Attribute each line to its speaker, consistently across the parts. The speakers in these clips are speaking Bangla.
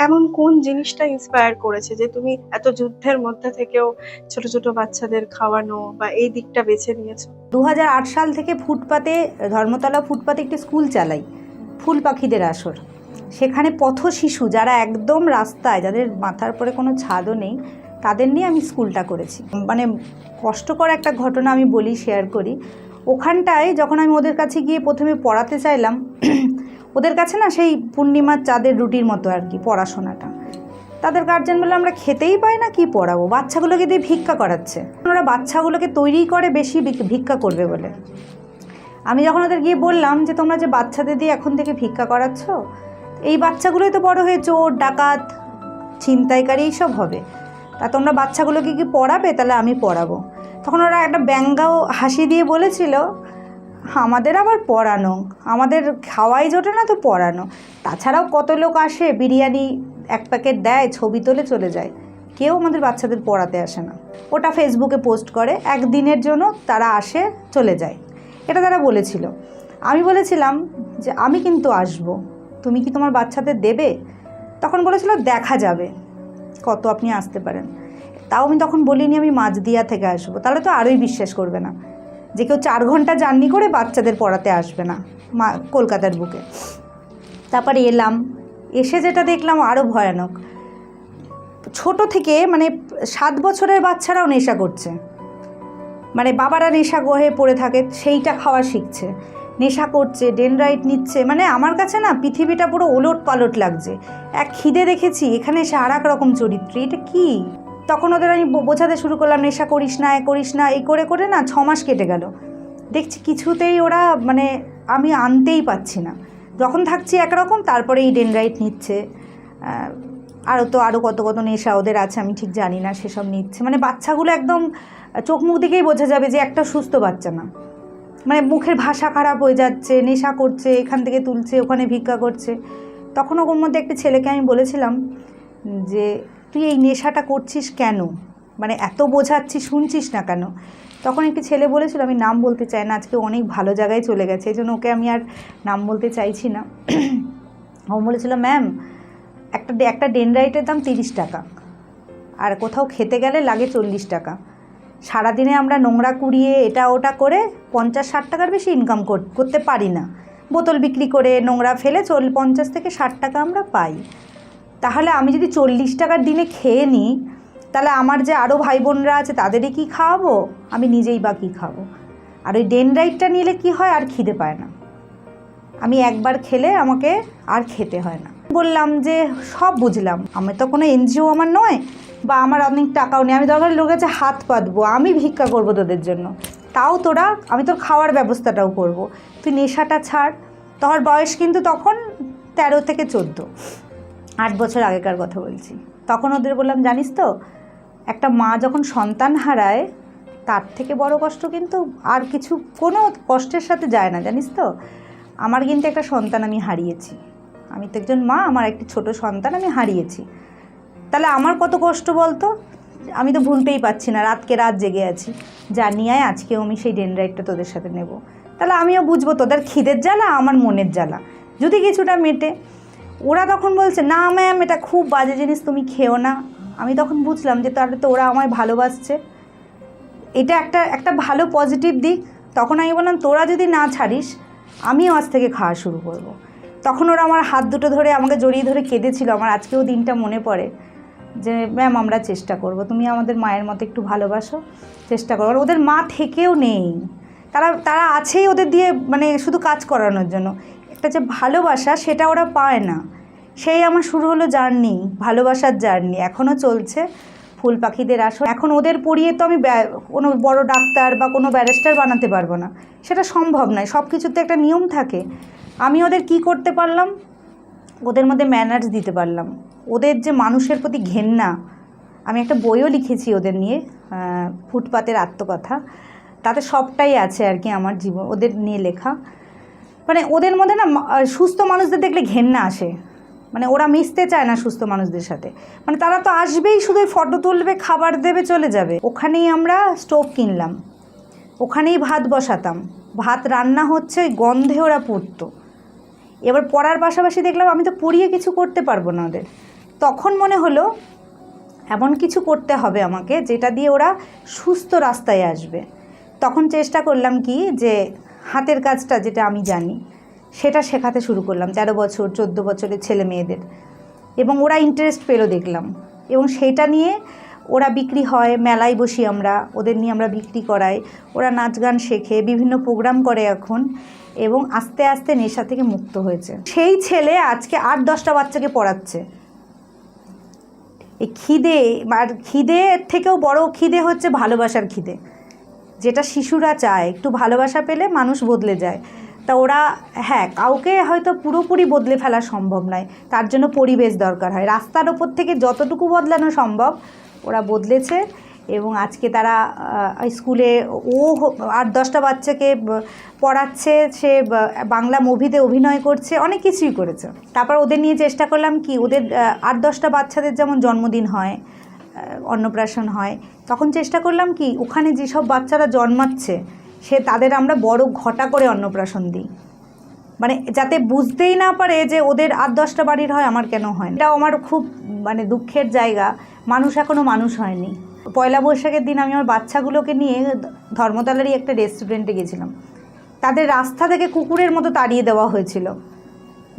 Speaker 1: এমন কোন জিনিসটা ইন্সপায়ার করেছে যে তুমি এত যুদ্ধের মধ্যে থেকেও ছোট ছোট বাচ্চাদের খাওয়ানো বা এই দিকটা বেছে নিয়েছো?
Speaker 2: দু হাজার আট সাল থেকে ফুটপাতে, ধর্মতলা ফুটপাতে একটি স্কুল চালাই, ফুল পাখিদের আসর। সেখানে পথ শিশু যারা একদম রাস্তায়, যাদের মাথার পরে কোনো ছাদও নেই, তাদের নিয়ে আমি স্কুলটা করেছি। মানে কষ্টকর একটা ঘটনা আমি বলি শেয়ার করি। ওখানটায় যখন আমি ওদের কাছে গিয়ে প্রথমে পড়াতে চাইলাম ওদের কাছে না সেই পূর্ণিমার চাঁদের রুটির মতো আর কি পড়াশোনাটা। তাদের গার্জেন বলে আমরা খেতেই পাই না, কি পড়াবো? বাচ্চাগুলোকে দিয়ে ভিক্ষা করাচ্ছে। ওরা বাচ্চাগুলোকে তৈরি করে, বেশি ভিক- ভিক্ষা করবে বলে। আমি যখন ওদের গিয়ে বললাম যে, তোমরা যে বাচ্চাদের দিয়ে এখন থেকে ভিক্ষা করাচ্ছ, এই বাচ্চাগুলোই তো বড় হয়ে চোর, ডাকাত, ছিনতাইকারী এইসব হবে। তা তোমরা বাচ্চাগুলোকে কি পড়াবে? তাহলে আমি পড়াবো। তখন ওরা একটা ব্যঙ্গাও হাসি দিয়ে বলেছিল আমাদের আবার পড়ানো আমাদের খাওয়াই জোটে না তো পড়ানো তাছাড়াও কত লোক আসে, বিরিয়ানি এক প্যাকেট দেয়, ছবি তোলে চলে যায়। কেউ আমাদের বাচ্চাদের পড়াতে আসে না। ওটা ফেসবুকে পোস্ট করে, একদিনের জন্য তারা আসে, চলে যায়। এটা তারা বলেছিল। আমি বলেছিলাম যে, আমি কিন্তু আসব। তুমি কি তোমার বাচ্চাদের দেবে? তখন বলেছিল, দেখা যাবে। কত আপনি আসতে পারেন। তাও আমি তখন বলিনি আমি মাঝদিয়া থেকে আসব। তাহলে তো আরোই বিশ্বাস করবে না। যে কেউ চার ঘণ্টা জার্নি করে বাচ্চাদের পড়াতে আসবে না, মা, কলকাতার বুকে। তারপর এলাম, এসে যেটা দেখলাম আরও ভয়ানক। ছোট থেকে মানে সাত বছরের বাচ্চারাও নেশা করছে। মানে বাবারা নেশা হয়ে পড়ে থাকে, সেইটা খাওয়া শিখছে। নেশা করছে ডেনরাইট নিচ্ছে মানে আমার কাছে না পৃথিবীটা পুরো ওলট পালট লাগছে। এক খিদে দেখেছি, এখানে এসে আর এক রকম চরিত্র, এটা কি? তখন ওদের আমি বোঝাতে শুরু করলাম, নেশা করিস না, এ করিস না, এই করে করে না ছ মাস কেটে গেল। দেখছি কিছুতেই ওরা মানে আমি আনতেই পাচ্ছি না। যখন থাকছি একরকম তারপরে এই ডেনরাইট নিচ্ছে। আরও তো আরও কত কত নেশা ওদের আছে, আমি ঠিক জানি না, সেসব নিচ্ছে। মানে বাচ্চাগুলো একদম চোখ মুখ দিকেই বোঝা যাবে যে একটা সুস্থ বাচ্চা না। মানে মুখের ভাষা খারাপ হয়ে যাচ্ছে, নেশা করছে, এখান থেকে তুলছে, ওখানে ভিক্ষা করছে। তখন ওর মধ্যে একটা ছেলেকে আমি বলেছিলাম যে তুই এই নেশাটা করছিস কেন? মানে এত বোঝাচ্ছিস শুনছিস না কেন? তখন একটি ছেলে বলেছিল, আমি নাম বলতে চাই না, আজকে অনেক ভালো জায়গায় চলে গেছে, এই জন্য ওকে আমি আর নাম বলতে চাইছি না। ও বলেছিল, ম্যাম, একটা একটা ডেনরাইটের দাম তিরিশ টাকা, আর কোথাও খেতে গেলে লাগে চল্লিশ টাকা। সারাদিনে আমরা নোংরা কুড়িয়ে এটা ওটা করে পঞ্চাশ, ষাট টাকার বেশি ইনকাম করতে পারি না। বোতল বিক্রি করে নোংরা ফেলে চল, পঞ্চাশ থেকে ষাট টাকা আমরা পাই। তাহলে আমি যদি চল্লিশ টাকার দিনে খেয়ে নিই, তাহলে আমার যে আরও ভাই বোনরা আছে, তাদেরই কি খাওয়াবো? আমি নিজেই বা কী খাব? আর ওই ডেনরাইটটা নিলে কি হয়? আর খিদে পায় না। আমি একবার খেলে আমাকে আর খেতে হয় না। বললাম যে, সব বুঝলাম। আমি তো কোনো এনজিও আমার নয়, বা আমার অনেক টাকাও নেই। আমি দরকার লোকের কাছে হাত পাতবো, আমি ভিক্ষা করব তোদের জন্য। তাও তোরা, আমি তোর খাওয়ার ব্যবস্থাটাও করব। তুই নেশাটা ছাড়। তোর বয়স কিন্তু তখন তেরো থেকে চোদ্দ। আট বছর আগেকার কথা বলছি। তখন ওদের বললাম, জানিস তো, একটা মা যখন সন্তান হারায়, তার থেকে বড় কষ্ট কিন্তু আর কিছু, কোনো কষ্টের সাথে যায় না, জানিস তো। আমার কিন্তু একটা সন্তান আমি হারিয়েছি। আমি তো একজন মা, আমার একটি ছোট সন্তান আমি হারিয়েছি। তাহলে আমার কত কষ্ট বলতো? আমি তো ভুলতেই পারছি না, রাতকে রাত জেগে আছি। যা নিয়ে আয় আজকেও আমি সেই ডেনরাইটটা তোদের সাথে নেব। তাহলে আমিও বুঝব তোদের খিদের জ্বালা, আমার মনের জ্বালা। যদি কিছুটা মেটে ওরা তখন বলছে, না ম্যাম এটা খুব বাজে জিনিস, তুমি খেও না। আমি তখন বুঝলাম যে তাহলে তো ওরা আমায় ভালোবাসছে। এটা একটা একটা ভালো পজিটিভ দিক। তখন আমি বললাম, তোরা যদি না ছাড়িস আমিও আজ থেকে খাওয়া শুরু করব। তখন ওরা আমার হাত দুটো ধরে আমাকে জড়িয়ে ধরে কেঁদেছিল। আমার আজকেও দিনটা মনে পড়ে যে ম্যাম আমরা চেষ্টা করব। তুমি আমাদের মায়ের মতো একটু ভালোবাসো, চেষ্টা করো। আর ওদের মা থেকেও নেই। তারা তারা আছেই ওদের দিয়ে মানে শুধু কাজ করানোর জন্য। একটা যে ভালোবাসা সেটা ওরা পায় না। সেই আমার শুরু হলো জার্নি, ভালোবাসার জার্নি। এখনও চলছে ফুল পাখিদের আসো এখন ওদের পড়িয়ে তো আমি কোনো বড় ডাক্তার বা কোনো ব্যারিস্টার বানাতে পারব না। সেটা সম্ভব নয় সব কিছুতে একটা নিয়ম থাকে। আমি ওদের কি করতে পারলাম? ওদের মধ্যে ম্যানার্স দিতে পারলাম। ওদের যে মানুষের প্রতি ঘেন্না, আমি একটা বইও লিখেছি ওদের নিয়ে ফুটপাতের আত্মকথা। তাতে সবটাই আছে আর কি আমার জীবন, ওদের নিয়ে লেখা। মানে ওদের মধ্যে না সুস্থ মানুষদের দেখলে ঘেন্না আসে। মানে ওরা মিশতে চায় না সুস্থ মানুষদের সাথে। মানে তারা তো আসবেই শুধু ফটো তুলবে, খাবার দেবে, চলে যাবে। ওখানেই আমরা স্টোভ কিনলাম। ওখানেই ভাত বসাতাম। ভাত রান্না হচ্ছে ওই গন্ধে ওরা পড়তো। এবার পড়ার পাশাপাশি দেখলাম আমি তো পড়িয়ে কিছু করতে পারব না ওদের। তখন মনে হলো, এমন কিছু করতে হবে আমাকে যেটা দিয়ে ওরা সুস্থ রাস্তায় আসবে। তখন চেষ্টা করলাম কি যে হাতের কাজটা যেটা আমি জানি, সেটা শেখাতে শুরু করলাম তেরো বছর, চোদ্দ বছরের ছেলে মেয়েদের। এবং ওরা ইন্টারেস্ট পেল দেখলাম। এবং সেটা নিয়ে ওরা বিক্রি হয়, মেলায় বসি আমরা, ওদের নিয়ে আমরা বিক্রি করাই। ওরা নাচ গান শেখে, বিভিন্ন প্রোগ্রাম করে এখন। এবং আস্তে আস্তে নেশা থেকে মুক্ত হয়েছে। সেই ছেলে আজকে আট দশটা বাচ্চাকে পড়াচ্ছে। এই খিদে, আর খিদে থেকেও বড় খিদে হচ্ছে ভালোবাসার খিদে। যেটা শিশুরা চায়, একটু ভালোবাসা পেলে মানুষ বদলে যায়। তা ওরা হ্যাঁ কাউকে হয়তো পুরোপুরি বদলে ফেলা সম্ভব নয়। তার জন্য পরিবেশ দরকার হয়। রাস্তার ওপর থেকে যতটুকু বদলানো সম্ভব, ওরা বদলেছে এবং আজকে তারা স্কুলে ও আট দশটা বাচ্চাকে পড়াচ্ছে, সে বাংলা মুভিতে অভিনয় করছে, অনেক কিছুই করেছে। তারপর ওদের নিয়ে চেষ্টা করলাম কি, ওদের আট দশটা বাচ্চাদের যেমন জন্মদিন হয় অন্নপ্রাশন হয়, তখন চেষ্টা করলাম কি, ওখানে যেসব বাচ্চারা জন্মাচ্ছে, সে তাদের আমরা বড় ঘটা করে অন্নপ্রাশন দিই। মানে যাতে বুঝতেই না পারে যে ওদের আট দশটা বাড়ির হয়, আমার কেন হয় না। এটাও আমার খুব মানে দুঃখের জায়গা, মানুষ এখনও মানুষ হয়নি। পয়লা বৈশাখের দিন আমি আমার বাচ্চাগুলোকে নিয়ে ধর্মতলারই একটা রেস্টুরেন্টে গেছিলাম। তাদের রাস্তা থেকে কুকুরের মতো তাড়িয়ে দেওয়া হয়েছিল।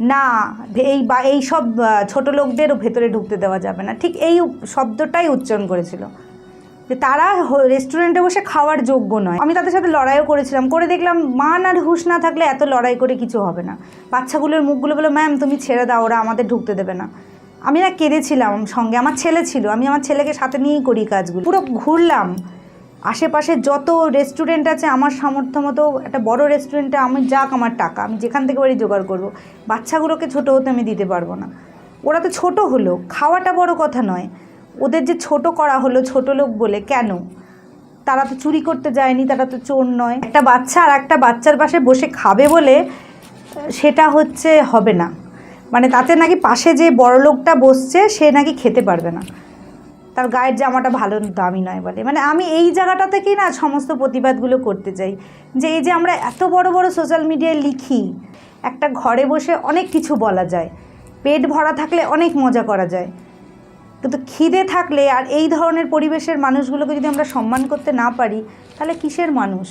Speaker 2: না, এই বা, এই সব ছোট লোকদের ভেতরে ঢুকতে দেওয়া যাবে না। ঠিক এই শব্দটাই উচ্চারণ করেছিল। যে তারা রেস্টুরেন্টে বসে খাওয়ার যোগ্য নয়। আমি তাদের সাথে লড়াইও করেছিলাম। করে দেখলাম, মান আর হুঁশ না থাকলে এত লড়াই করে কিছু হবে না। বাচ্চাগুলোর মুখগুলো বলে, ম্যাম, তুমি ছেড়ে দাও, ওরা আমাদের ঢুকতে দেবে না। আমি না কেঁদেছিলাম সঙ্গে। আমার ছেলে ছিল। আমি আমার ছেলেকে সাথে নিয়েই করি কাজগুলো। পুরো ঘুরলাম। আশেপাশে যত রেস্টুরেন্ট আছে, আমার সামর্থ্য মতো একটা বড় রেস্টুরেন্টে আমি যাক আমার টাকা, আমি যেখান থেকে বাড়ি জোগাড় করব। বাচ্চাগুলোকে ছোট হতে আমি দিতে পারব না। ওরা তো ছোট হলো, খাওয়াটা বড় কথা নয়। ওদের যে ছোট করা হলো, ছোট লোক বলে কেন? তারা তো চুরি করতে যায়নি, তারা তো চোর নয়। একটা বাচ্চা আর একটা বাচ্চার পাশে বসে খাবে বলে সেটা হচ্ছে হবে না। মানে তাতে নাকি পাশে যে বড় লোকটা বসছে, সে নাকি খেতে পারবে না। তার গায়ের জামাটা ভালো দামি নয় বলে। মানে আমি এই জায়গাটা থেকেই না সমস্ত প্রতিবাদগুলো করতে চাই। যে এই যে আমরা এত বড় বড় সোশ্যাল মিডিয়ায় লিখি, একটা ঘরে বসে অনেক কিছু বলা যায়। পেট ভরা থাকলে অনেক মজা করা যায়। কিন্তু খিদে থাকলে আর এই ধরনের পরিবেশের মানুষগুলোকে যদি আমরা সম্মান করতে না পারি, তাহলে কিসের মানুষ?